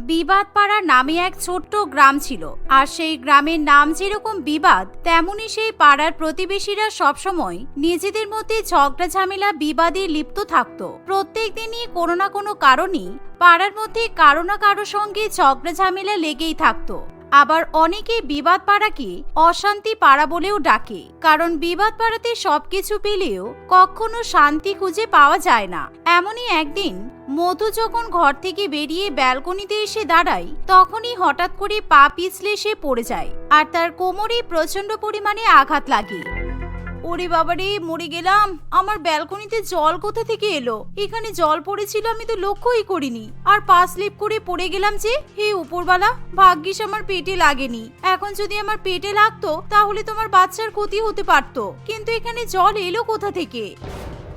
বিবাদপাড়া নামে এক ছোট্ট গ্রাম ছিল। আর সেই গ্রামের নাম যেরকম বিবাদ তেমনি সেই পাড়ার প্রতিবেশীরা সবসময় নিজেদের মধ্যে ঝগড়া ঝামেলা বিবাদে লিপ্ত থাকত। প্রত্যেক দিনই কোনো না কোনো কারণেই পাড়ার মধ্যে কারও না কারও সঙ্গে ঝগড়া ঝামেলা লেগেই থাকতো। আবার অনেকে বিবাদ পাড়াকে অশান্তি পাড়া বলেও ডাকে। কারণ বিবাদ পাড়াতে সবকিছু পেলেও কখনো শান্তি খুঁজে পাওয়া যায় না। এমনই একদিন মধু যখন ঘর থেকে বেরিয়ে ব্যালকনিতে এসে দাঁড়ায়, তখনই হঠাৎ করে পা পিছলে সে পড়ে যায় আর তার কোমরে প্রচণ্ড পরিমাণে আঘাত লাগে। ওরে বাবারে, মরে গেলাম। আমার ব্যালকনিতে জল কোথা থেকে এলো? এখানে জল পড়েছিল আমি তো লক্ষ্যই করিনি। আর পা স্লিপ করে পড়ে গেলাম যে, হে উপরবালা ভাগ্যিস আমার পেটে লাগেনি। এখন যদি আমার পেটে লাগতো, তাহলে তোমার বাচ্চার ক্ষতি হতে পারতো। কিন্তু এখানে জল এলো কোথা থেকে?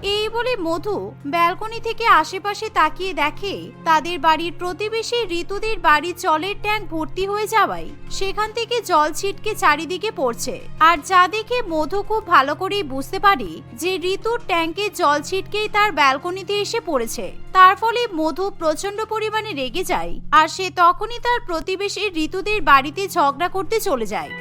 এই বলে মধু ব্যালকনি থেকে আশেপাশে তাকিয়ে দেখে তাদের বাড়ির প্রতিবেশী ঋতুদের বাড়ির জলের ট্যাঙ্ক ভর্তি হয়ে যাওয়ায় সেখান থেকে জল ছিটকে চারিদিকে পড়ছে। আর যা দেখে মধু খুব ভালো করেই বুঝতে পারে যে ঋতুর ট্যাঙ্কে জল ছিটকেই তার ব্যালকনিতে এসে পড়েছে। তার ফলে মধু প্রচণ্ড পরিমাণে রেগে যায় আর সে তখনই তার প্রতিবেশী ঋতুদের বাড়িতে ঝগড়া করতে চলে যায়।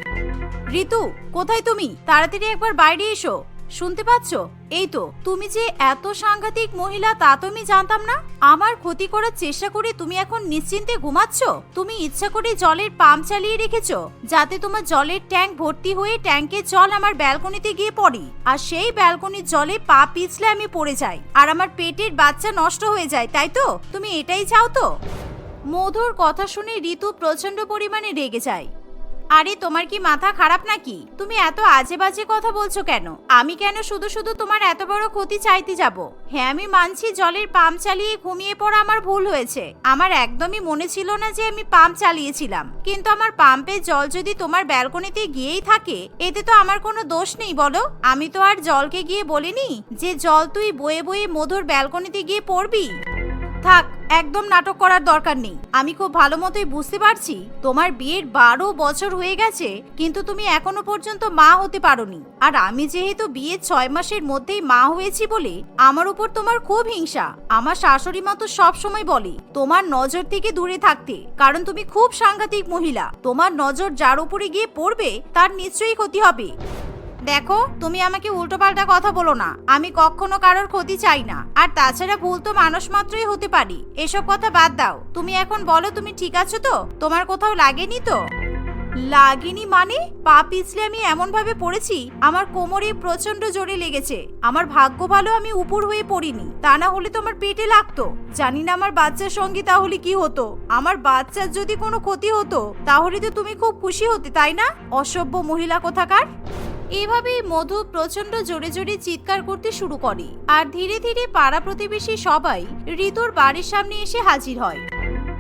ঋতু, কোথায় তুমি? তাড়াতাড়ি একবার বাইরে এসো। শুনতে পাচ্ছ? এই তো, তুমি যে এত সাংঘাতিক মহিলা তা তো আমি জানতাম না। আমার ক্ষতি করার চেষ্টা করে তুমি এখন নিশ্চিন্তে ঘুমাচ্ছ? তুমি ইচ্ছা করে জলের পাম্প চালিয়ে রেখেছ, যাতে তোমার জলের ট্যাঙ্ক ভর্তি হয়ে ট্যাঙ্কের জল আমার ব্যালকনিতে গিয়ে পড়ে। আর সেই ব্যালকনির জলে পা পিছলে আমি পড়ে যাই। আর আমার পেটের বাচ্চা নষ্ট হয়ে যায়, তাই তো? তুমি এটাই চাও তো? মধুর কথা শুনে ঋতু প্রচণ্ড পরিমাণে রেগে যায়। আরে, তোমার কি মাথা খারাপ নাকি? তুমি এত আজে বাজে কথা বলছো কেন? আমি কেন শুধু শুধু তোমার এত বড় ক্ষতি চাইতে যাব? হ্যাঁ আমি মানছি জলের পাম্প চালিয়ে ঘুমিয়ে পড়া আমার ভুল হয়েছে। আমার একদমই মনে ছিল না যে আমি পাম্প চালিয়েছিলাম। কিন্তু আমার পাম্পের জল যদি তোমার ব্যালকনিতে গিয়েই থাকে, এতে তো আমার কোনো দোষ নেই, বলো? আমি তো আর জলকে গিয়ে বলিনি যে জল তুই বয়ে বয়ে মধুর ব্যালকনিতে গিয়ে পড়বি? থাক, একদম নাটক করার দরকার নেই। আমি খুব ভালো মতোই বুঝতে পারছি তোমার বিয়ের বারো বছর হয়ে গেছে, কিন্তু তুমি এখনও পর্যন্ত মা হতে পারোনি। আর আমি যেহেতু বিয়ের ছয় মাসের মধ্যেই মা হয়েছি বলে, আমার উপর তোমার খুব হিংসা। আমার শাশুড়ি মা তো সবসময় বলে, তোমার নজর থেকে দূরে থাকতে, কারণ তুমি খুব সাংঘাতিক মহিলা। তোমার নজর যার উপরে গিয়ে পড়বে, তার নিশ্চয়ই ক্ষতি হবে। দেখো, তুমি আমাকে উল্টোপাল্টা কথা বলো না। আমি কখনো কারোর ক্ষতি চাই না। আর তাছাড়া ভুল তো মানুষ মাত্রই হতে পারি। এসব কথা বাদ দাও। তুমি এখন বলো, তুমি ঠিক আছো তো? তোমার কোথাও লাগেনি তো? লাগেনি মানে? পা পিছলে আমি এমন ভাবে পড়েছি? আমার কোমরে প্রচণ্ড জোরে লেগেছে। আমার ভাগ্য ভালো, আমি উপর হয়ে পড়িনি। তা না হলে তো আমার পেটে লাগতো। জানি না আমার বাচ্চার সঙ্গে তাহলে কি হতো। আমার বাচ্চার যদি কোনো ক্ষতি হতো, তাহলে তো তুমি খুব খুশি হতে, তাই না? অসভ্য মহিলা কোথাকার? এভাবেই মধু প্রচণ্ড জোরে জোরে চিৎকার করতে শুরু করে। আর ধীরে ধীরে পাড়া প্রতিবেশী সবাই ঋতুর বাড়ির সামনে এসে হাজির হয়।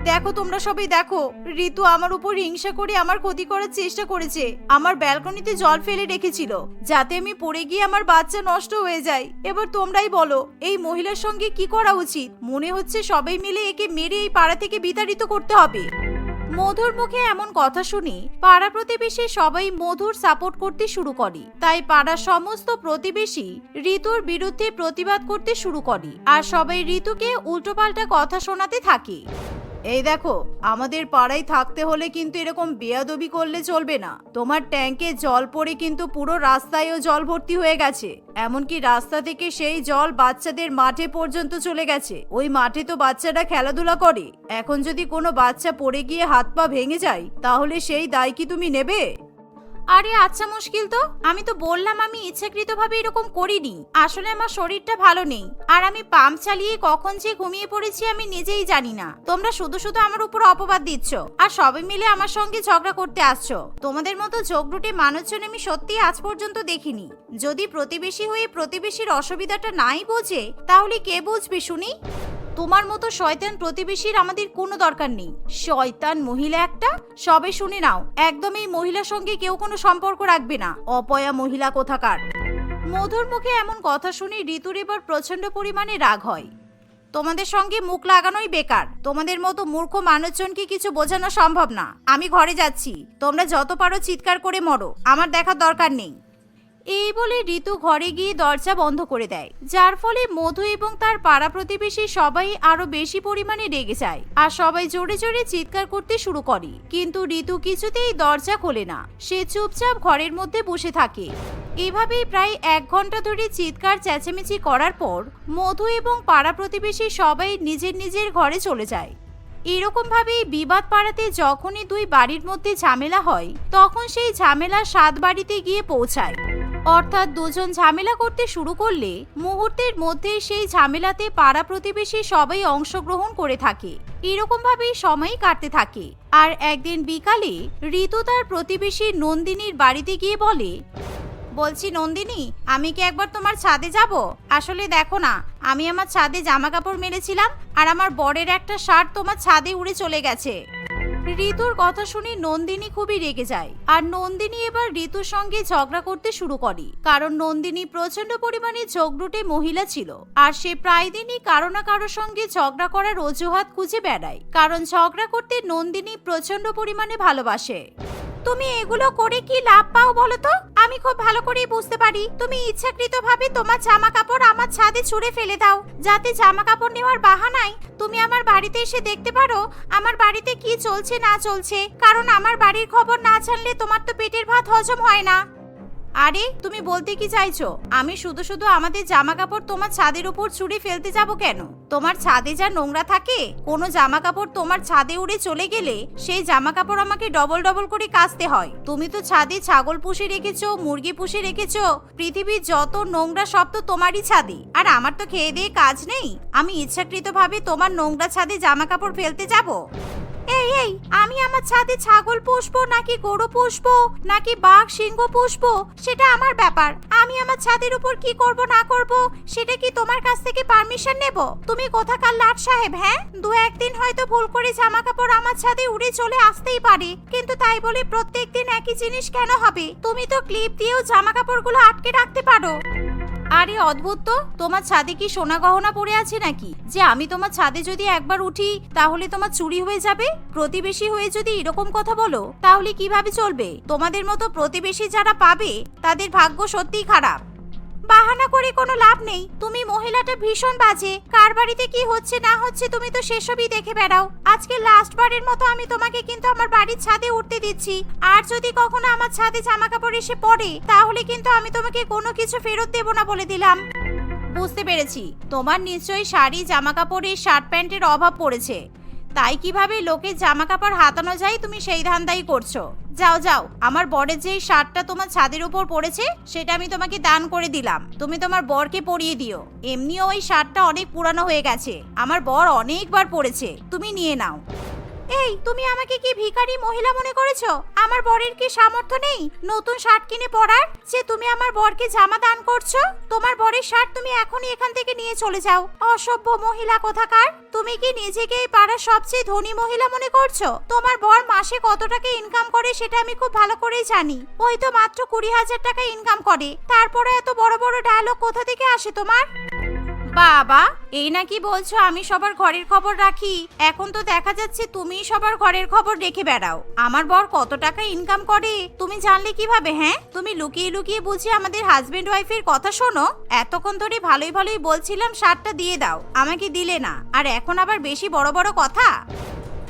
দেখো তোমরা সবাই, দেখো, ঋতু আমার উপর হিংসা করে আমার ক্ষতি করার চেষ্টা করেছে। আমার ব্যালকনিতে জল ফেলে রেখেছিল, যাতে আমি পড়ে গিয়ে আমার বাচ্চা নষ্ট হয়ে যায়। এবার তোমরাই বলো, এই মহিলার সঙ্গে কি করা উচিত? মনে হচ্ছে সবাই মিলে একে মেরে এই পাড়া থেকে বিতাড়িত করতে হবে। মধুর মুখে এমন কথা শুনি, পাড়া প্রতিবেশী সবাই মধুর সাপোর্ট করতে শুরু করে। তাই পাড়া সমস্ত প্রতিবেশী ঋতুর বিরুদ্ধে প্রতিবাদ করতে শুরু করে, আর সবাই ঋতুকে উল্টোপাল্টা কথা শোনাতে থাকে। এই দেখো, আমাদের পাড়ায় থাকতে হলে কিন্তু এরকম বেয়াদবি করলে চলবে না। তোমার ট্যাঙ্কে জল পড়ে কিন্তু পুরো রাস্তায়ও জল ভর্তি হয়ে গেছে। এমনকি রাস্তা থেকে সেই জল বাচ্চাদের মাঠে পর্যন্ত চলে গেছে। ওই মাঠে তো বাচ্চারা খেলাধুলা করে। এখন যদি কোনো বাচ্চা পড়ে গিয়ে হাত পা ভেঙে যায়, তাহলে সেই দায় কি তুমি নেবে? আরে আচ্ছা মুশকিল তো। আমি তো বললাম আমি ইচ্ছাকৃতভাবে এরকম করিনি। আসলে আমার শরীরটা ভালো নেই। আর আমি পাম্প চালিয়ে কখন যে ঘুমিয়ে পড়েছি আমি নিজেই জানি না। তোমরা শুধু শুধু আমার উপর অপবাদ দিচ্ছ। আর সবাই মিলে আমার সঙ্গে ঝগড়া করতে আসছো। তোমাদের মতো ঝগড়ুটে মানুষজন আমি সত্যি আজ পর্যন্ত দেখিনি। যদি প্রতিবেশী হয়ে প্রতিবেশীর অসুবিধাটা নাই বোঝে, তাহলে কে বুঝবে, শুনি? তোমার মতো শয়তান প্রতিবেশীর আমাদের কোনো দরকার নেই। শয়তান মহিলা একটা, সবে শুনে নাও, একদম এই মহিলার সঙ্গে কেউ কোনো সম্পর্ক রাখবে না। অপয়া মহিলা কোথাকার? মধুর মুখে এমন কথা শুনে ঋতুর এবার প্রচণ্ড পরিমাণে রাগ হয়। তোমাদের সঙ্গে মুখ লাগানোই বেকার। তোমাদের মতো মূর্খ মানুষজনকে কিছু বোঝানো সম্ভব না। আমি ঘরে যাচ্ছি। তোমরা যত পারো চিৎকার করে মরো। আমার দেখার দরকার নেই। এই বলে ঋতু ঘরে গিয়ে দরজা বন্ধ করে দেয়। যার ফলে মধু এবং তার পাড়া প্রতিবেশী সবাই আরও বেশি পরিমাণে রেগে যায় আর সবাই জোরে জোরে চিৎকার করতে শুরু করে। কিন্তু ঋতু কিছুতেই দরজা খোলে না। সে চুপচাপ ঘরের মধ্যে বসে থাকে। এভাবেই প্রায় এক ঘণ্টা ধরে চিৎকার, চেঁচামেচি করার পর মধু এবং পাড়া প্রতিবেশী সবাই নিজের নিজের ঘরে চলে যায়। এরকম ভাবেই বিবাদ পাড়াতে যখনই দুই বাড়ির মধ্যে ঝামেলা হয়, তখন সেই ঝামেলা সাত বাড়িতে গিয়ে পৌঁছায়। অর্থাৎ দুজন ঝামেলা করতে শুরু করলে মুহূর্তের মধ্যে সেই ঝামেলাতে পাড়া প্রতিবেশী সবাই অংশগ্রহণ করে থাকে। এরকম ভাবেই সময় কাটতে থাকে। আর একদিন বিকালে ঋতু তার প্রতিবেশী নন্দিনীর বাড়িতে গিয়ে বলে বলছি, নন্দিনী, আমি কি একবার তোমার ছাদে যাব? আসলে দেখো না, আমি আমার ছাদে জামা কাপড় মেরেছিলাম আর আমার বরের একটা শার্ট তোমার ছাদে উড়ে চলে গেছে। ঋতুর কথা শুনে নন্দিনী খুবই রেগে যায়। আর নন্দিনী এবার ঋতুর সঙ্গে ঝগড়া করতে শুরু করে। কারণ নন্দিনী প্রচণ্ড পরিমাণে ঝগড়ুটে মহিলা ছিল। আর সে প্রায় দিনই কারও না কারোর সঙ্গে ঝগড়া করার অজুহাত খুঁজে বেড়ায়। কারণ ঝগড়া করতে নন্দিনী প্রচণ্ড পরিমাণে ভালোবাসে। তুমি এগুলো করে কি লাভ পাও বলো তো? আমি খুব ভালো করেই বুঝতে পারি। তুমি ইচ্ছাকৃতভাবে তোমার জামা কাপড় আমার ছাদে ছুঁড়ে ফেলে দাও। যাতে জামা কাপড় নেওয়ার বাহানায় তুমি আমার বাড়িতে এসে দেখতে পারো, আমার বাড়িতে কি চলছে না চলছে। কারণ আমার বাড়ির খবর না জানলে তোমার তো পেটের ভাত হজম হয় না। আরে, তুমি বলতে কি চাইছো? আমি শুধু শুধু আমাদের জামা কাপড় তোমার ছাদের উপর ছুঁড়ে ফেলতে যাব কেন? তোমার ছাদে যা নোংরা থাকে, কোনো জামা কাপড় তোমার ছাদে উড়ে চলে গেলে সেই জামা কাপড় আমাকে ডবল ডবল করে কাচতে হয়। তুমি তো ছাদে ছাগল পুষে রেখেছো, মুরগি পুষে রেখেছো, পৃথিবীর যত নোংরা সব তো তোমারই ছাদে। আর আমার তো খেয়ে দিয়ে কাজ নেই। আমি ইচ্ছাকৃতভাবে তোমার নোংরা ছাদে জামা কাপড় ফেলতে যাব? এই এই, আমি আমার ছাদে ছাগল পুষবো নাকি গরু পুষবো নাকি বাঘ সিংহ পুষবো? সেটা আমার ব্যাপার। আমি আমার ছাদের উপর কি করব, না করব, সেটা কি তোমার কাছ থেকে পারমিশন নেব? তুমি কোথাকার লাট সাহেব হ্যাঁ? দু একদিন হয়তো ভুল করে জামা কাপড় আমার ছাদে উড়ে চলে আসতেই পারে। কিন্তু তাই বলে প্রত্যেকদিন একই জিনিস কেন হবে? তুমি তো ক্লিপ দিয়েও জামা কাপড়গুলো আটকে রাখতে পারো। আরে অদ্ভুত তো। তোমার ছাদে কি সোনা গহনা পড়ে আছে নাকি? যে আমি তোমার ছাদে যদি একবার উঠি, তাহলে তোমার চুরি হয়ে যাবে? প্রতিবেশী হয়ে যদি এরকম কথা বলো, তাহলে কীভাবে চলবে? তোমাদের মতো প্রতিবেশী যারা পাবে, তাদের ভাগ্য সত্যিই খারাপ। বাহানা করে কোনো লাভ নেই। তুমি মহিলাটা ভীষণ বাজে। কার বাড়িতে কি হচ্ছে, না হচ্ছে, তুমি তো সেসবই দেখে বেড়াও। আজকে লাস্ট বারের মতো আমি তোমাকে কিন্তু আমার বাড়ির ছাদে উঠতে দিচ্ছি। আর যদি কখনো আমার ছাদে জামা কাপড় এসে পড়ে, তাহলে কিন্তু আমি তোমাকে কোনো কিছু ফেরত দেবো না বলে দিলাম। বুঝতে পেরেছি। তোমার নিশ্চয়ই শাড়ি জামা কাপড়ে শার্ট প্যান্টের অভাব পড়েছে। তাই কীভাবে লোকের জামা কাপড় হাতানো যায়, তুমি সেই ধান্দাই করছ। যাও যাও, আমার বরের যে শার্টটা তোমার ছাদের উপর পড়েছে, সেটা আমি তোমাকে দান করে দিলাম। তুমি তোমার বরকে পরিয়ে দিও। এমনিও ওই শার্টটা অনেক পুরানো হয়ে গেছে। আমার বর অনেকবার পড়েছে তুমি নিয়ে নাও। এই, তুমি আমাকে কি ভিখারি মহিলা মনে করেছ? আমার বরের কি সামর্থ্য নেই নতুন শার্ট কিনে পরার? যে তুমি আমার বরকে জামা দান করছ? তোমার বরের শার্ট তুমি এখনই এখান থেকে নিয়ে চলে যাও। অসভ্য মহিলা কোথাকার? তুমি কি নিজেকে এই পাড়ার সবচেয়ে ধনী মহিলা মনে করছ? তোমার বর মাসে কত টাকা ইনকাম করে সেটা আমি খুব ভালো করেই জানি। ওই তো মাত্র কুড়ি হাজার টাকা ইনকাম করে। তারপরে এত বড় বড় ডায়লগ কোথা থেকে আসে তোমার? বাবা, এই নাকি বলছো? আমি সবার ঘরের খবর রাখি। এখন তো দেখা যাচ্ছে তুমি সবার ঘরের খবর রেখে বেড়াও। আমার বর কত টাকা ইনকাম করে? তুমি জানলে কীভাবে হ্যাঁ? তুমি লুকিয়ে লুকিয়ে বুঝি আমাদের হাজবেন্ড ওয়াইফের কথা শোনো। এতক্ষণ ধরে ভালোই ভালোই বলছিলাম, সারটা দিয়ে দাও। আমাকে দিলে না। আর এখন আবার বেশি বড় বড় কথা?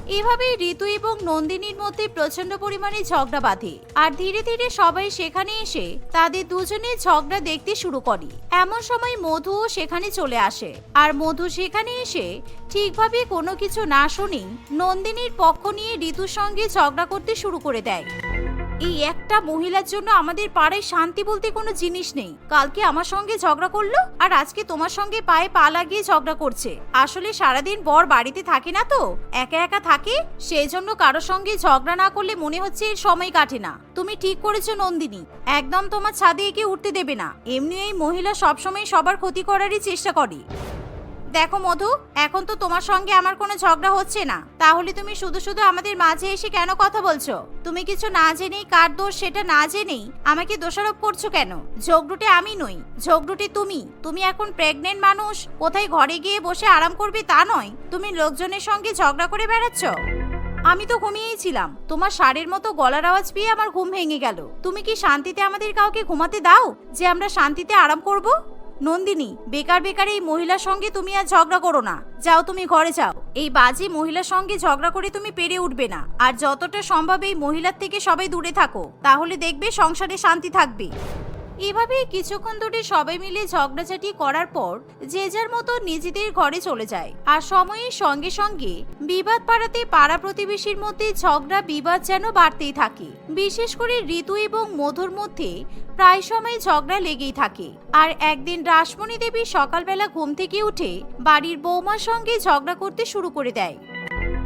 এভাবেই ঋতু এবং নন্দিনীর মধ্যে প্রচণ্ড পরিমাণে ঝগড়া বাঁধে। আর ধীরে ধীরে সবাই সেখানে এসে তাদের দুজনের ঝগড়া দেখতে শুরু করে। এমন সময় মধু সেখানে চলে আসে। আর মধু সেখানে এসে ঠিকভাবে কোনো কিছু না শুনেই নন্দিনীর পক্ষ নিয়ে ঋতুর সঙ্গে ঝগড়া করতে শুরু করে দেয়। এই একটা মহিলার জন্য আমাদের পাড়ায় শান্তি বলতে কোনো জিনিস নেই। কালকে আমার সঙ্গে ঝগড়া করল আর আজকে তোমার সঙ্গে পায়ে পা লাগিয়ে ঝগড়া করছে। আসলে সারাদিন বর বাড়িতে থাকে না তো? একা একা থাকে? সেই জন্য কারোর সঙ্গে ঝগড়া না করলে মনে হচ্ছে এর সময় কাটে না। তুমি ঠিক করেছ নন্দিনী। একদম তোমার ছাদে একে উঠতে দেবে না। এমনি এই মহিলা সবসময় সবার ক্ষতি করারই চেষ্টা করে। দেখো মধু, এখন তো তোমার সঙ্গে আমার কোনো ঝগড়া হচ্ছে না। তাহলে তুমি শুধু শুধু আমাদের মাঝে এসে কেন কথা বলছো? তুমি কিছু না জেনেই কার দোষ সেটা না জেনেই আমাকে দোষারোপ করছ কেন? ঝগড়ুটে আমি নই, ঝগড়ুটে তুমি। তুমি এখন প্রেগনেন্ট মানুষ, কোথায় ঘরে গিয়ে বসে আরাম করবে তা নয়। তুমি লোকজনের সঙ্গে ঝগড়া করে বেড়াচ্ছ। আমি তো ঘুমিয়েই ছিলাম। তোমার সারের মতো গলার আওয়াজ পেয়ে আমার ঘুম ভেঙে গেল। তুমি কি শান্তিতে আমাদের কাউকে ঘুমাতে দাও, যে আমরা শান্তিতে আরাম করব? নন্দিনী, বেকার বেকার এই মহিলার সঙ্গে তুমি আর ঝগড়া করো না। যাও তুমি ঘরে যাও। এই বাজে মহিলার সঙ্গে ঝগড়া করে তুমি পেরে উঠবে না। আর যতটা সম্ভব এই মহিলার থেকে সবাই দূরে থাকো। তাহলে দেখবে সংসারে শান্তি থাকবে। এভাবেই কিছুক্ষণ ধরে সবাই মিলে ঝগড়াঝাটি করার পর যে যার মতো নিজেদের ঘরে চলে যায়। আর সময়ের সঙ্গে সঙ্গে বিবাদ পাড়াতে পাড়া প্রতিবেশীর মধ্যে ঝগড়া বিবাদ যেন বাড়তেই থাকে। বিশেষ করে ঋতু এবং মধুর মধ্যে প্রায় সময় ঝগড়া লেগেই থাকে। আর একদিন রাসমণি দেবী সকালবেলা ঘুম থেকে উঠে বাড়ির বৌমার সঙ্গে ঝগড়া করতে শুরু করে দেয়।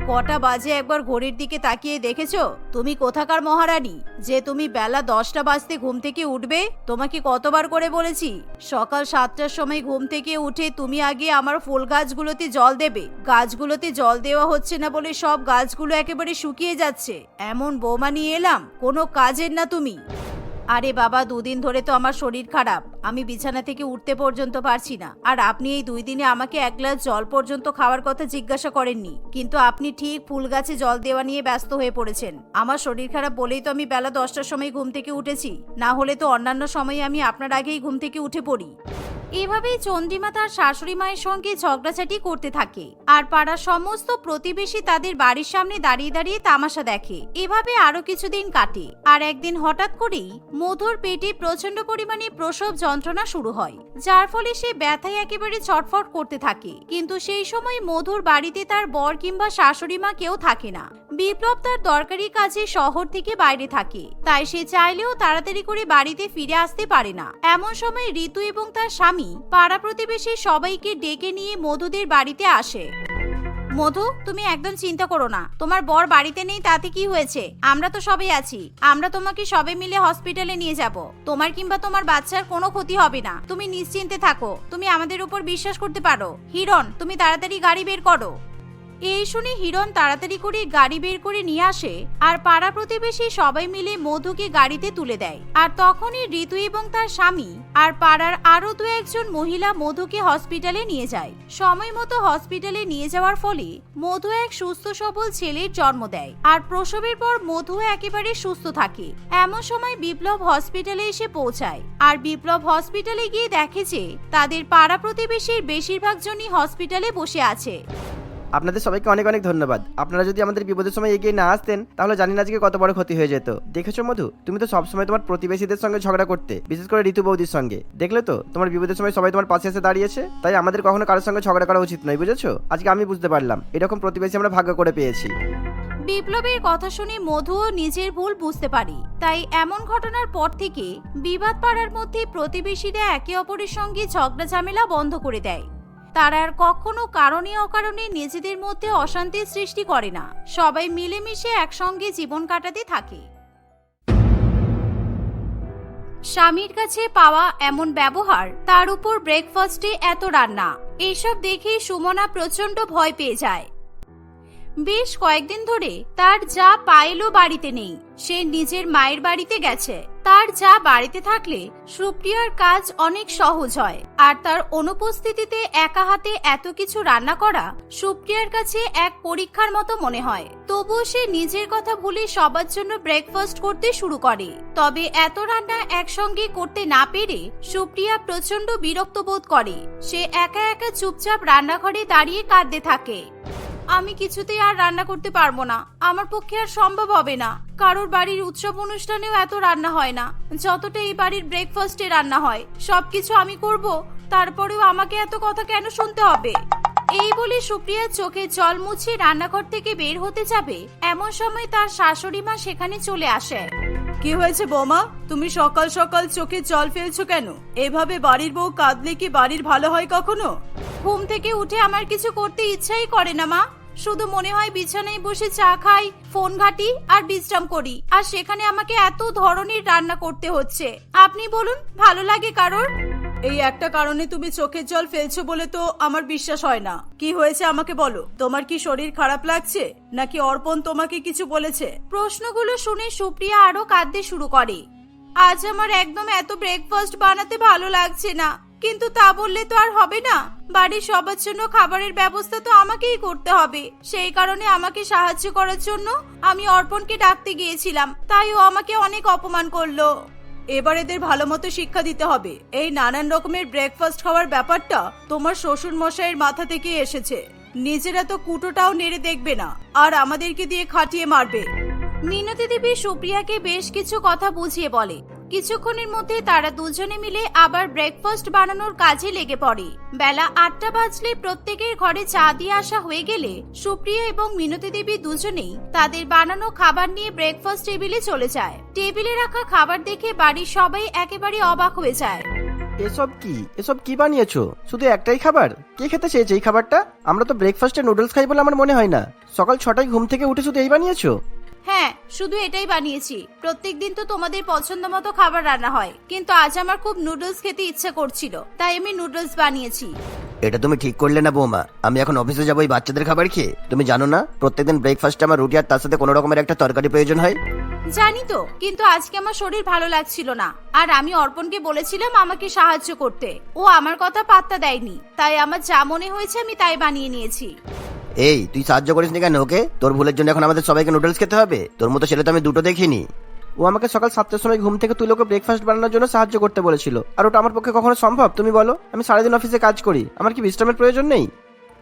কটা বাজে একবার ঘড়ির দিকে তাকিয়ে দেখেছ? তুমি কোথাকার মহারানী? যে তুমি বেলা দশটা বাজতে ঘুম থেকে উঠবে? তোমাকে কতবার করে বলেছি, সকাল সাতটার সময় ঘুম থেকে উঠে তুমি আগে আমার ফুল গাছগুলোতে জল দেবে। গাছগুলোতে জল দেওয়া হচ্ছে না বলে সব গাছগুলো একেবারে শুকিয়ে যাচ্ছে। এমন বৌমা নিয়ে এলাম, কোনো কাজের না তুমি। আরে বাবা, দুদিন ধরে তো আমার শরীর খারাপ। আমি বিছানা থেকে উঠতে পর্যন্ত পারছি না। আর আপনি এই দুই দিনে আমাকে এক গ্লাস জল পর্যন্ত খাওয়ার কথা জিজ্ঞাসা করেননি। কিন্তু আপনি ঠিক ফুল গাছে জল দেওয়া নিয়ে ব্যস্ত হয়ে পড়েছেন। আমার শরীর খারাপ বলেই তো আমি বেলা দশটার সময় ঘুম থেকে উঠেছি। না হলে তো অন্যান্য সময়ে আমি আপনার আগেই ঘুম থেকে উঠে পড়ি। এভাবেই চন্দ্রিমা তার শাশুড়ি মায়ের সঙ্গে ঝগড়াঝাটি করতে থাকে। আর পাড়ার সমস্ত প্রতিবেশী তাদের বাড়ির সামনে দাঁড়িয়ে দাঁড়িয়ে তামাশা দেখে। এভাবে আরও কিছুদিন কাটে। আর একদিন হঠাৎ করেই মধুর পেটে প্রচণ্ড পরিমাণে প্রসব যন্ত্রণা শুরু হয়, যার ফলে সে ব্যথায় একেবারে ছটফট করতে থাকে। কিন্তু সেই সময় মধুর বাড়িতে তার বর কিংবা শাশুড়ি মা কেউ থাকে না। বিপ্লব তার দরকারি কাজে শহর থেকে বাইরে থাকে। তাই সে চাইলেও তাড়াতাড়ি করে বাড়িতে ফিরে আসতে পারে না। এমন সময় ঋতু এবং তার স্বামী পাড়া প্রতিবেশী সবাইকে ডেকে নিয়ে মধুদের বাড়িতে আসে। মধু, তুমি একদম চিন্তা করো না। তোমার বর বাড়িতে নেই, তাতে কি হয়েছে? আমরা তো সবাই আছি। আমরা তোমাকে সবে মিলে হসপিটালে নিয়ে যাব। তোমার কিংবা তোমার বাচ্চার কোনো ক্ষতি হবে না। তুমি নিশ্চিন্তে থাকো। তুমি আমাদের উপর বিশ্বাস করতে পারো। হিরণ, তুমি তাড়াতাড়ি গাড়ি বের করো। এই শুনে হিরণ তাড়াতাড়ি করে গাড়ি বের করে নিয়ে আসে আর পাড়া প্রতিবেশী সবাই মিলে মধুকে গাড়িতে তুলে দেয়। আর তখনই ঋতু এবং তার স্বামী আর পাড়ার আরও দু একজন মহিলা মধুকে হসপিটালে নিয়ে যায়। সময় মতো হসপিটালে নিয়ে যাওয়ার ফলে মধু এক সুস্থ সবল ছেলের জন্ম দেয় আর প্রসবের পর মধু একেবারে সুস্থ থাকে। এমন সময় বিপ্লব হসপিটালে এসে পৌঁছায় আর বিপ্লব হসপিটালে গিয়ে দেখে যে তাদের পাড়া প্রতিবেশীর বেশিরভাগ জনই হসপিটালে বসে আছে। আপনাদের সবাইকে অনেক অনেক ধন্যবাদ। আপনারা যদি আমাদের বিপদের সময় এগিয়ে না আসতেন, তাহলে জানি না আজকে কত বড় ক্ষতি হয়ে যেত। দেখেছ মধু? তুমি তো সবসময় তোমার প্রতিবেশীদের সঙ্গে ঝগড়া করতে, বিশেষ করে ঋতু বৌদির সঙ্গে। দেখলে তো? তোমার বিপদের সময় সবাই তোমার পাশে এসে দাঁড়িয়েছে? তাই আমাদের কখনো কারোর সঙ্গে ঝগড়া করা উচিত নয়, বুঝেছ? আজকে আমি বুঝতে পারলাম। এরকম প্রতিবেশী আমরা ভাগ্য করে পেয়েছি। বিপ্লবের কথা শুনে মধু নিজের ভুল বুঝতে পারি। তাই এমন ঘটনার পর থেকে বিবাদ পাড়ার মধ্যে প্রতিবেশীরা একে অপরের সঙ্গে ঝগড়া ঝামেলা বন্ধ করে দেয়। তারা আর কখনো কারণে অকারণে নিজেদের মধ্যে অশান্তির সৃষ্টি করে না। সবাই মিলেমিশে একসঙ্গে জীবন কাটাতে থাকে। স্বামীর কাছে পাওয়া এমন ব্যবহার, তার উপর ব্রেকফাস্টে এত রান্না এইসব দেখে সুমনা প্রচণ্ড ভয় পেয়ে যায়। বেশ কয়েকদিন ধরে তার যা পায়েলও বাড়িতে নেই, সে নিজের মায়ের বাড়িতে গেছে। তার যা বাড়িতে থাকলে সুপ্রিয়ার কাজ অনেক সহজ হয়। আর তার অনুপস্থিতিতে একা হাতে এত কিছু রান্না করা সুপ্রিয়ার কাছে এক পরীক্ষার মতো মনে হয়। তবুও সে নিজের কথা ভুলে সবার জন্য ব্রেকফাস্ট করতে শুরু করে। তবে এত রান্না একসঙ্গে করতে না পেরে সুপ্রিয়া প্রচণ্ড বিরক্ত বোধ করে। সে একা একা চুপচাপ রান্নাঘরে দাঁড়িয়ে কাঁদতে থাকে। আমি কিছুতেই আর রান্না করতে পারব না। আমার পক্ষে আর সম্ভব হবে না। কারোর বাড়ির উৎসব অনুষ্ঠানেও এত রান্না হয় না। যতটা এই বাড়ির ব্রেকফাস্টে রান্না হয় সবকিছু আমি করব তারপরেও আমাকে এত কথা কেন শুনতে হবে? এই বলে সুপ্রিয়া চোখে জল মুছে রান্নাঘর থেকে বের হতে যাবে এমন সময় তার শাশুড়ি মা সেখানে চলে আসে কি হয়েছে বৌমা? তুমি সকাল সকাল চোখে জল ফেলছো কেন? এভাবে বাড়ির বউ কাঁদলে কি বাড়ির ভালো হয় কখনো? ঘুম থেকে উঠে আমার কিছু করতে ইচ্ছাই করে না মা। শুধু মনে হয় বিছানায় বসে চা খাই ফোন ঘাটি আর বিশ্রাম করি। আর সেখানে আমাকে এত ধরনের রান্না করতে হচ্ছে। আপনি বলুন ভালো লাগে কারোর? এই একটা কারণে তুমি চোখের জল ফেলছো বলে তো আমার বিশ্বাস হয় না। কি হয়েছে আমাকে বলো? তোমার কি শরীর খারাপ লাগছে? নাকি অর্পণ তোমাকে কিছু বলেছে? প্রশ্নগুলো শুনে সুপ্রিয়া আরও কাঁদতে শুরু করে। আজ আমার একদম এত ব্রেকফাস্ট বানাতে ভালো লাগছে না। কিন্তু তা বললে তো আর হবে না। বাড়ির সবার জন্য খাবারের ব্যবস্থা তো আমাকেই করতে হবে। সেই কারণে আমাকে সাহায্য করার জন্য আমি অর্পণকে ডাকতে গিয়েছিলাম। তাই ও আমাকে অনেক অপমান করল। এবার এদের ভালো মতো শিক্ষা দিতে হবে। এই নানান রকমের ব্রেকফাস্ট খাওয়ার ব্যাপারটা তোমার শ্বশুর মশাইয়ের মাথা থেকে এসেছে। নিজেরা তো কুটোটাও নেড়ে দেখবে না, আর আমাদেরকে দিয়ে খাটিয়ে মারবে। মিনতি দেবী সুপ্রিয়াকে বেশ কিছু কথা বুঝিয়ে বলে। কিছুক্ষণের মধ্যে তারা দুজনে মিলে আবার ব্রেকফাস্ট বানানোর কাজে লেগে পড়ে। বেলা আটটা বাজলে প্রত্যেকের ঘরে চা দিয়ে আসা হয়ে গেলে সুপ্রিয়া এবং মিনতি দেবী দুজনেই তাদের বানানো খাবার নিয়ে ব্রেকফাস্ট টেবিলে চলে যায়। টেবিলে রাখা খাবার দেখে বাড়ির সবাই একেবারে অবাক হয়ে যায়। এসব কি? এসব কি বানিয়েছো? শুধু একটাই খাবার? কে খেতে চেয়েছে এই খাবারটা? আমরা তো ব্রেকফাস্টে নুডলস খাই বলে আমার মনে হয় না। সকাল ছটায় ঘুম থেকে উঠে শুধু এই বানিয়েছো? হ্যাঁ শুধু এটাই বানিয়েছি। প্রত্যেক দিন তো তোমাদের পছন্দ মতো খাবার রান্না হয় কিন্তু আজ আমার খুব নুডলস খেতে ইচ্ছে করছিল তাই আমি নুডলস বানিয়েছি। এটা তুমি ঠিক করলে না বৌমা। আমি এখন অফিসে যাব এই বাচ্চাদের খাবার খেয়ে। তুমি জানো না প্রত্যেকদিন ব্রেকফাস্টে আমার রুটি আর তার সাথে কোনো রকমের একটা তরকারি প্রয়োজন হয়? জানি তো কিন্তু আজকে আমার শরীর ভালো লাগছিল না। আর আমি অর্পণকে বলেছিলাম আমাকে সাহায্য করতে। ও আমার কথা পাত্তা দেয়নি তাই আমার যা মনে হয়েছে আমি তাই বানিয়ে নিয়েছি। এই, তুই সাহায্য করিস নি কেন ওকে? তোর ভুলের জন্য এখন আমাদের সবাইকে নুডলস খেতে হবে? তোর মতো ছেলে তো আমি দুটো দেখিনি। ও আমাকে সকাল সাতটার সময় ঘুম থেকে তুলে ওকে ব্রেকফাস্ট বানানোর জন্য সাহায্য করতে বলেছিল। আর ওটা আমার পক্ষে কখনো সম্ভব? তুমি বলো, আমি সারাদিন অফিসে কাজ করি। আমার কি বিশ্রামের প্রয়োজন নেই?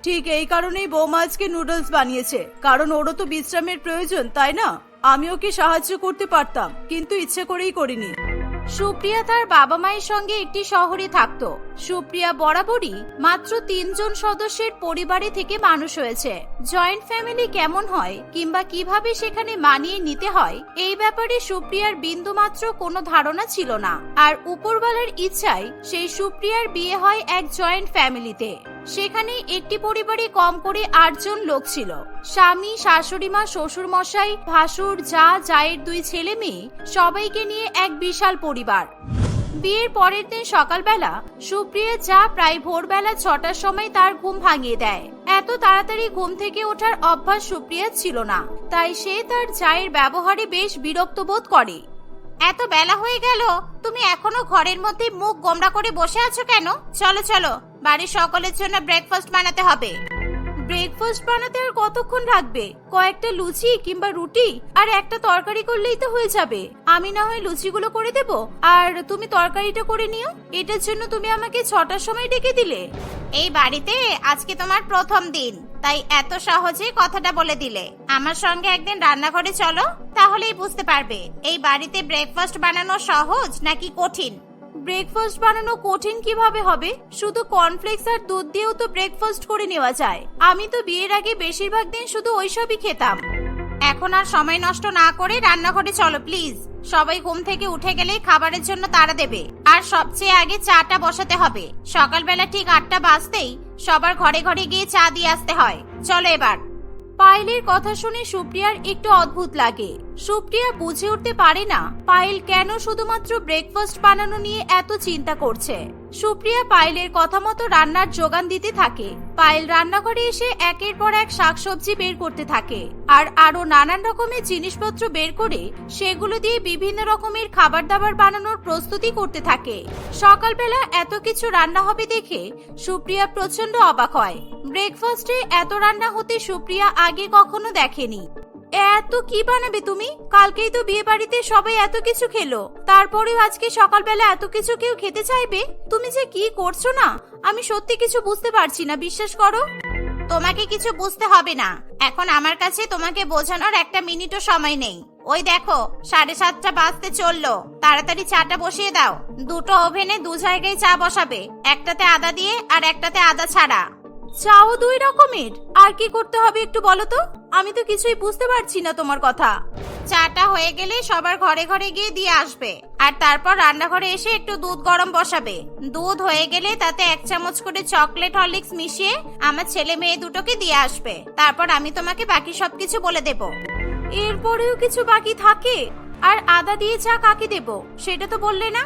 ঠিক, এই কারণেই বৌমা আজকে নুডলস বানিয়েছে। কারণ ওরও তো বিশ্রামের প্রয়োজন, তাই না? আমি ওকে সাহায্য করতে পারতাম, কিন্তু ইচ্ছে করেই করিনি। সুপ্রিয়া তার বাবা মায়ের সঙ্গে একটি শহরে থাকত। সুপ্রিয়া বরাবরই মাত্র তিনজন সদস্যের পরিবারে থেকে মানুষ হয়েছে। জয়েন্ট ফ্যামিলি কেমন হয় কিংবা কীভাবে সেখানে মানিয়ে নিতে হয়, এই ব্যাপারে সুপ্রিয়ার বিন্দুমাত্র কোনো ধারণা ছিল না। আর উপরওয়ালার ইচ্ছায় সেই সুপ্রিয়ার বিয়ে হয় এক জয়েন্ট ফ্যামিলিতে। সেখানে একটি পরিবারে কম করে আটজন লোক ছিল। স্বামী, শাশুড়ি মা শ্বশুর মশাই ভাসুর, যা, জায়ের দুই ছেলে মেয়ে, সবাইকে নিয়ে এক বিশাল পরিবার। বিয়ের পরের দিন সকালবেলা সুপ্রিয়া যা প্রায় ভোরবেলা ছটার সময় তার ঘুম ভাঙিয়ে দেয়। এত তাড়াতাড়ি ঘুম থেকে ওঠার অভ্যাস সুপ্রিয়া ছিল না, তাই সে তার চায়ের ব্যবহারে বেশ বিরক্ত বোধ করে। এত বেলা হয়ে গেল, তুমি এখনও ঘরের মধ্যে মুখ গোমড়া করে বসে আছো কেন? চলো চলো। বাড়ির সকলের জন্য ব্রেকফাস্ট বানাতে হবে। ব্রেকফাস্ট বানাতে আর কতক্ষণ লাগবে? কয়েকটা লুচি কিংবা রুটি? আর একটা তরকারি করলেই তো হয়ে যাবে। আমি না হয় লুচিগুলো করে দেব। আর তুমি তরকারিটা করে নিও। এটার জন্য তুমি আমাকে ছটার সময় ডেকে দিলে। এই বাড়িতে আজকে তোমার প্রথম দিন। তাই এত সহজে কথাটা বলে দিলে। আমার সঙ্গে একদিন রান্নাঘরে চলো। তাহলেই বুঝতে পারবে। এই বাড়িতে ব্রেকফাস্ট বানানো সহজ নাকি কঠিন? ব্রেকফাস্ট বানানো কঠিন কীভাবে হবে? শুধু কর্নফ্লেক্স আর দুধ দিয়েও তো ব্রেকফাস্ট করে নেওয়া যায়। আমি তো বিয়ের আগে বেশিরভাগ দিন শুধু ওইসবই খেতাম। এখন আর সময় নষ্ট না করে রান্নাঘরে চলো প্লিজ সবাই ঘুম থেকে উঠে গেলে খাবারের জন্য তাড়া দেবে। আর সবচেয়ে আগে চাটা বসাতে হবে। সকালবেলা ঠিক আটটা বাজতেই সবার ঘরে ঘরে গিয়ে চা দিয়ে আসতে হয়। চলো এবার। পায়েলের কথা শুনে সুপ্রিয়ার একটু অদ্ভুত লাগে। সুপ্রিয়া বুঝে উঠতে পারে না পায়েল কেন শুধুমাত্র ব্রেকফাস্ট বানানো নিয়ে এত চিন্তা করছে। সুপ্রিয়া পায়েলের কথা মতো রান্নার যোগান দিতে থাকে। পায়েল রান্নাঘরে এসে একের পর এক শাকসবজি বের করতে থাকে আর আরও নানান রকমের জিনিসপত্র বের করে সেগুলো দিয়ে বিভিন্ন রকমের খাবার দাবার বানানোর প্রস্তুতি করতে থাকে। সকালবেলা এত কিছু রান্না হবে দেখে সুপ্রিয়া প্রচণ্ড অবাক হয়। ব্রেকফাস্টে এত রান্না হতে সুপ্রিয়া আগে কখনো দেখেনি। এত কি বানাবে তুমি? কালকেই তো বিয়ে বাড়িতে সবাই এত কিছু খেলো। তারপরেও আজকে সকালবেলা এত কিছু কেউ খেতে চাইবে? তুমি যে কি করছ না? আমি সত্যি কিছু বুঝতে পারছি না, বিশ্বাস করো। তোমাকে কিছু বুঝতে হবে না। এখন আমার কাছে তোমাকে বোঝানোর একটা মিনিটও সময় নেই। ওই দেখো, সাড়ে সাতটা বাজতে চলল। তাড়াতাড়ি চাটা বসিয়ে দাও। দুটো ওভেনে দু জায়গায় চা বসাবে। একটাতে আদা দিয়ে আর একটাতে আদা ছাড়া। চাও দুই রকমের? আর কি করতে হবে একটু বলো তো? আমি তো কিছুই বুঝতে পারছি না তোমার কথা। চাটা হয়ে গেলে সবার ঘরে ঘরে গিয়ে দিয়ে আসবে। আর তারপর রান্নাঘরে এসে একটু দুধ গরম বসাবে। দুধ হয়ে গেলে তাতে এক চামচ করে চকলেট হরলিক্স মিশিয়ে আমার ছেলে মেয়ে দুটোকে দিয়ে আসবে। তারপর আমি তোমাকে বাকি সবকিছু বলে দেব। এরপরেও কিছু বাকি থাকে? আর আদা দিয়ে চা কাকে দেব? সেটা তো বললে না।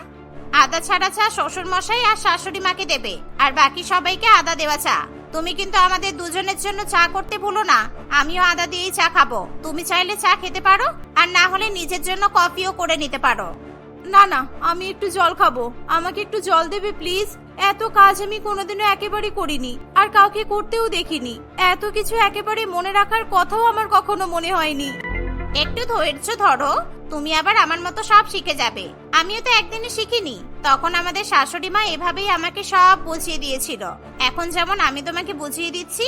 আদা ছাড়া চা শ্বশুর মশাই আর শাশুড়ি মাকে দেবে। আর বাকি সবাইকে আদা দেওয়া চা। তুমি কিন্তু আমাদের দুজনের জন্য চা করতে ভুলো না। আমিও আদা দিয়েই চা খাব। তুমি চাইলে চা খেতে পারো, আর না হলে নিজের জন্য কফিও করে নিতে পারো। না না, আমি একটু জল খাব। আমাকে একটু জল দেবে, প্লিজ। এত কাজ আমি কোনোদিনও একেবারে করিনি, আর কাউকে করতেও দেখিনি। এত কিছু একেবারে মনে রাখার কথাও আমার কখনো মনে হয়নি। একটু ধৈর্য ধরো, তুমি আবার আমার মতো সব শিখে যাবে। আমিও তো একদিনে শিখিনি। তখন আমাদের শাশুড়ি মা এভাবেই আমাকে সব বুঝিয়ে দিয়েছিল। এখন যেমন আমি তোমাকে বুঝিয়ে দিচ্ছি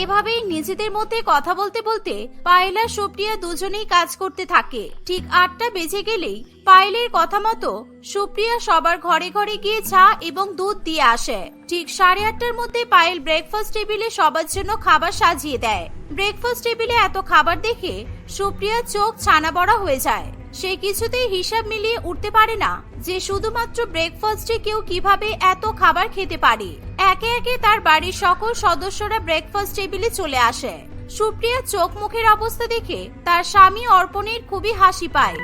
এভাবেই নিজেদের মধ্যে কথা বলতে বলতে পায়েল, সুপ্রিয়া দুজনেই কাজ করতে থাকে। ঠিক আটটা বেজে গেলেই পায়েলের কথা মতো সুপ্রিয়া সবার ঘরে ঘরে গিয়ে চা এবং দুধ দিয়ে আসে। ঠিক সাড়ে আটটার মধ্যে পায়েল ব্রেকফাস্ট টেবিলে সবার জন্য খাবার সাজিয়ে দেয়। ব্রেকফাস্ট টেবিলে এত খাবার দেখে সুপ্রিয়ার চোখ ছানা বড়া হয়ে যায়। সে কিছুতেই হিসাব মিলিয়ে উঠতে পারে না যে শুধুমাত্র ব্রেকফাস্টে কেউ কীভাবে এত খাবার খেতে পারে। একে একে তার বাড়ির সকল সদস্যরা ব্রেকফাস্ট টেবিলে চলে আসে। সুপ্রিয়ার চোখ মুখের অবস্থা দেখে তার স্বামী অর্পণের খুবই হাসি পায়।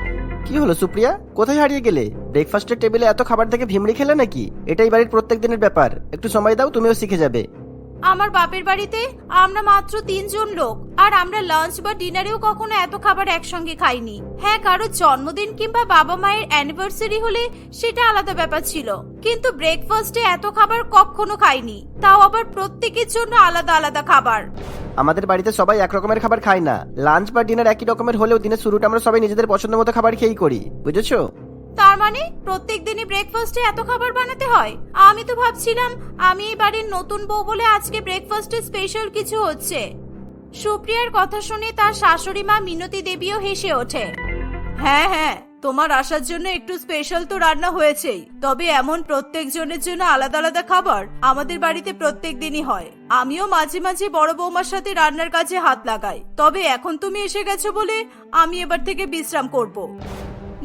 কি হলো সুপ্রিয়া? কোথায় হারিয়ে গেলে? ব্রেকফাস্টের টেবিলে এত খাবার থেকে ভিমড়ি খেলে নাকি? এটাই বাড়ির প্রত্যেক দিনের ব্যাপার। একটু সময় দাও, তুমিও শিখে যাবে। আমার বাপের বাড়িতে আমরা মাত্র তিনজন লোক, আর আমরা লাঞ্চ বা ডিনারেও কখনো এত খাবার একসঙ্গে খাইনি। হ্যাঁ কারও জন্মদিন কিংবা বাবা মায়ের অ্যানিভার্সারি হলে সেটা আলাদা ব্যাপার ছিল। কিন্তু ব্রেকফাস্টে এত খাবার কখনো খাইনি, তাও আবার প্রত্যেকের জন্য আলাদা আলাদা খাবার। আমাদের বাড়িতে সবাই এক রকমের খাবার খায় না। লাঞ্চ বা ডিনার একই রকমের হলেও দিনের শুরুটা আমরা সবাই নিজেদের পছন্দ মতো খাবার খেয়েই করি, বুঝেছ? তার মানে প্রত্যেক দিনই ব্রেকফাস্টে এত খাবার বানাতে হয়? আমি তো ভাবছিলাম আমি এই বাড়ির নতুন বউ বলে আজকে ব্রেকফাস্টে স্পেশাল কিছু হচ্ছে। সুপ্রিয়ার কথা শুনে তার শাশুড়ি মা মিনতি দেবীও হেসে ওঠে। হ্যাঁ হ্যাঁ তোমার আসার জন্য একটু স্পেশাল তো রান্না হয়েছেই। তবে এমন প্রত্যেক জনের জন্য আলাদা আলাদা খাবার আমাদের বাড়িতে প্রত্যেক দিনই হয়। আমিও মাঝে মাঝে বড় বৌমার সাথে রান্নার কাজে হাত লাগাই। তবে এখন তুমি এসে গেছো বলে আমি এবার থেকে বিশ্রাম করব।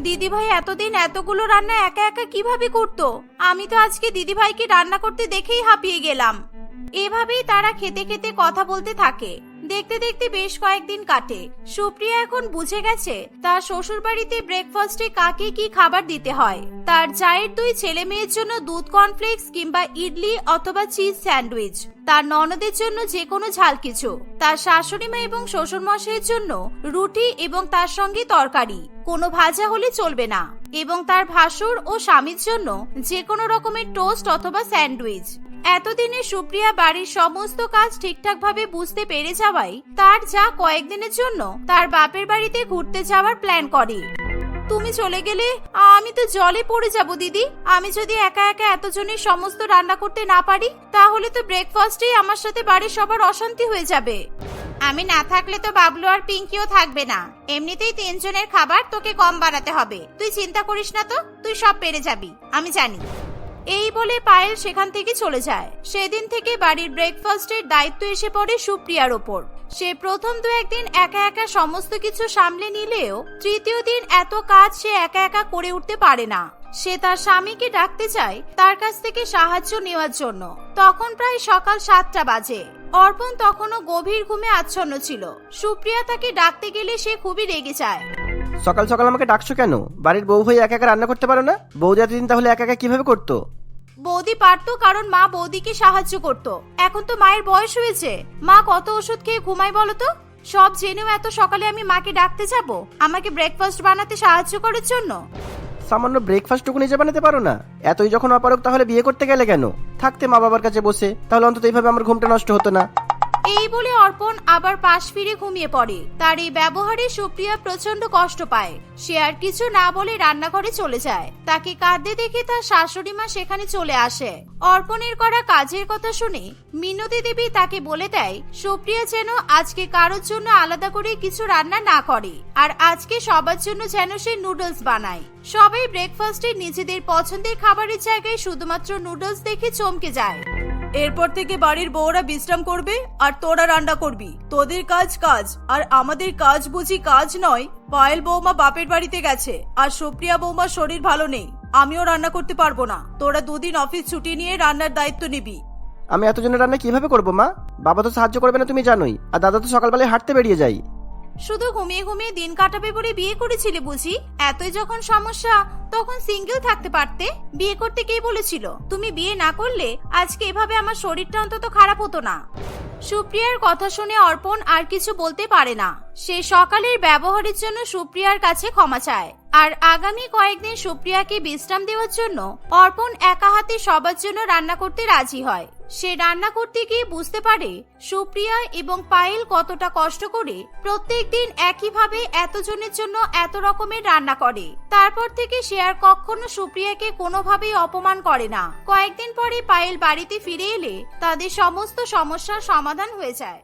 দিদিভাই এতদিন এতগুলো রান্না একা একা কীভাবে করত? আমি তো আজকে দিদিভাইকে রান্না করতে দেখেই হাঁপিয়ে গেলাম। এভাবেই তারা খেতে খেতে কথা বলতে থাকে। দেখতে দেখতে বেশ কয়েকদিন কাটে। সুপ্রিয়া এখন বুঝে গেছে, তার শ্বশুর বাড়িতে ব্রেকফাস্টে কাকে কি খাবার দিতে হয়। তার চায়ের দুই ছেলে মেয়ের জন্য দুধ কর্নফ্লেক্স কিংবা ইডলি অথবা চিজ স্যান্ডউইচ তার ননদের জন্য যে কোনো ঝাল কিছু, তার শাশুড়ি মা এবং শ্বশুর মশাইয়ের জন্য রুটি এবং তার সঙ্গে তরকারি, কোনো ভাজা হলে চলবে না। এবং তার ভাসুর ও স্বামীর জন্য যে কোনো রকমের টোস্ট অথবা স্যান্ডউইচ এতদিনে সুপ্রিয়া বাড়ির সমস্ত কাজ ঠিকঠাক ভাবে বুঝতে পেরে যাওয়াই তার যা কয়েকদিনের জন্য তার বাপের বাড়িতে ঘুরতে যাওয়ার প্ল্যান করে। তুমি চলে গেলে? আমি তো জলে পড়ে যাব, দিদি। আমি যদি একা একা এতজনের সমস্ত রান্না করতে না পারি, তাহলে তো ব্রেকফাস্টেই আমার সাথে বাড়ির সবার অশান্তি হয়ে যাবে। আমি না থাকলে তো বাবলু আর পিঙ্কিও থাকবে না। এমনিতেই তিনজনের খাবার তোকে কম বানাতে হবে। তুই চিন্তা করিস না তো, তুই সব পেরে যাবি। আমি জানি। এই বলে পায়েল সেখান থেকে চলে যায়। সেদিন থেকে বাড়ির ব্রেকফাস্টের দায়িত্ব এসে পড়ে সুপ্রিয়ার ওপর। সে প্রথম দু একদিন একা একা সমস্ত কিছু সামলে নিলেও তৃতীয় দিন এত কাজ সে একা একা করে উঠতে পারে না। সে তার স্বামীকে ডাকতে চায় তার কাছ থেকে সাহায্য নেওয়ার জন্য। তখন প্রায় সকাল সাতটা বাজে। অর্পণ তখনও গভীর ঘুমে আচ্ছন্ন ছিল। সুপ্রিয়া তাকে ডাকতে গেলে সে খুবই রেগে যায়। সকাল সকাল আমাকে ডাকছো কেন? বাড়ির বউ হয়ে একা একা রান্না করতে পারো না? বৌদি এতদিন তাহলে একা একা কীভাবে করতো? বৌদি পারতো কারণ মা বৌদিকে সাহায্য করত। এখন তো মায়ের বয়স হয়েছে। মা কত ওষুধ খেয়ে ঘুমায় বলো তো? সব জেনেও এত সকালে আমি মাকে ডাকতে যাব? আমাকে ব্রেকফাস্ট বানাতে সাহায্য করার জন্য? সামান্য ব্রেকফাস্ট ব্রেকফাস্টটুকু নিজে বানাতে পারো না? এতই যখন অপারক তাহলে বিয়ে করতে গেলে কেন? থাকতে মা বাবার কাছে বসে। তাহলে অন্তত এইভাবে আমার ঘুমটা নষ্ট হতো না। এই বলে অর্পণ আবার পাশ ফিরে ঘুমিয়ে পড়ে। তার এই ব্যবহারে সুপ্রিয়া প্রচণ্ড কষ্ট পায়। সে আর কিছু না বলে রান্নাঘরে চলে যায়। তাকে কাঁদতে দেখে তার শাশুড়ি মা সেখানে চলে আসে। অর্পণের করা কাজের কথা শুনে মিনতি দেবী তাকে বলে দেয়, সুপ্রিয়া যেন আজকে কারোর জন্য আলাদা করে কিছু রান্না না করে, আর আজকে সবার জন্য যেন সে নুডলস বানায়। সবাই ব্রেকফাস্টে নিজেদের পছন্দের খাবারের জায়গায় শুধুমাত্র নুডলস দেখে চমকে যায়। এরপর থেকে বাড়ির বউরা বিশ্রাম করবে আর তোরা রান্না করবি। তোদের কাজ কাজ, আর আমাদের কাজ বুঝি কাজ নয়, পায়েল বৌমা বাপের বাড়িতে গেছে, আর সুপ্রিয়া বৌমার শরীর ভালো নেই, আমিও রান্না করতে পারব না। তোরা দুদিন অফিস ছুটি নিয়ে রান্নার দায়িত্ব নিবি। আমি এতজনের রান্না কীভাবে করব মা? বাবা তো সাহায্য করবে না তুমি জানোই, আর দাদা তো সকালবেলায় হাঁটতে বেরিয়ে যাই শুধু ঘুমিয়ে ঘুমিয়ে দিন কাটাবে বলে বিয়ে করেছিলে বুঝি? এতই যখন সমস্যা, তখন সিঙ্গেল থাকতে পারতে? বিয়ে করতে কে বলেছিল? তুমি বিয়ে না করলে আজকে এভাবে আমার শরীরটা অন্তত খারাপ হতো না। সুপ্রিয়ার কথা শুনে অর্পণ আর কিছু বলতে পারে না। সে সকালের ব্যবহারের জন্য সুপ্রিয়ার কাছে ক্ষমা চায়। আর আগামী কয়েকদিন সুপ্রিয়াকে বিশ্রাম দেওয়ার জন্য অর্পণ একা হাতে সবার জন্য রান্না করতে রাজি হয়। সে রান্না করতে গিয়ে বুঝতে পারে সুপ্রিয়া এবং পায়েল কতটা কষ্ট করে প্রত্যেকদিন একইভাবে এতজনের জন্য এত রকমের রান্না করে। তারপর থেকে সে আর কখনো সুপ্রিয়াকে কোনোভাবেই অপমান করে না। কয়েকদিন পরে পায়েল বাড়িতে ফিরে এলে তাদের সমস্ত সমস্যার সমাধান হয়ে যায়।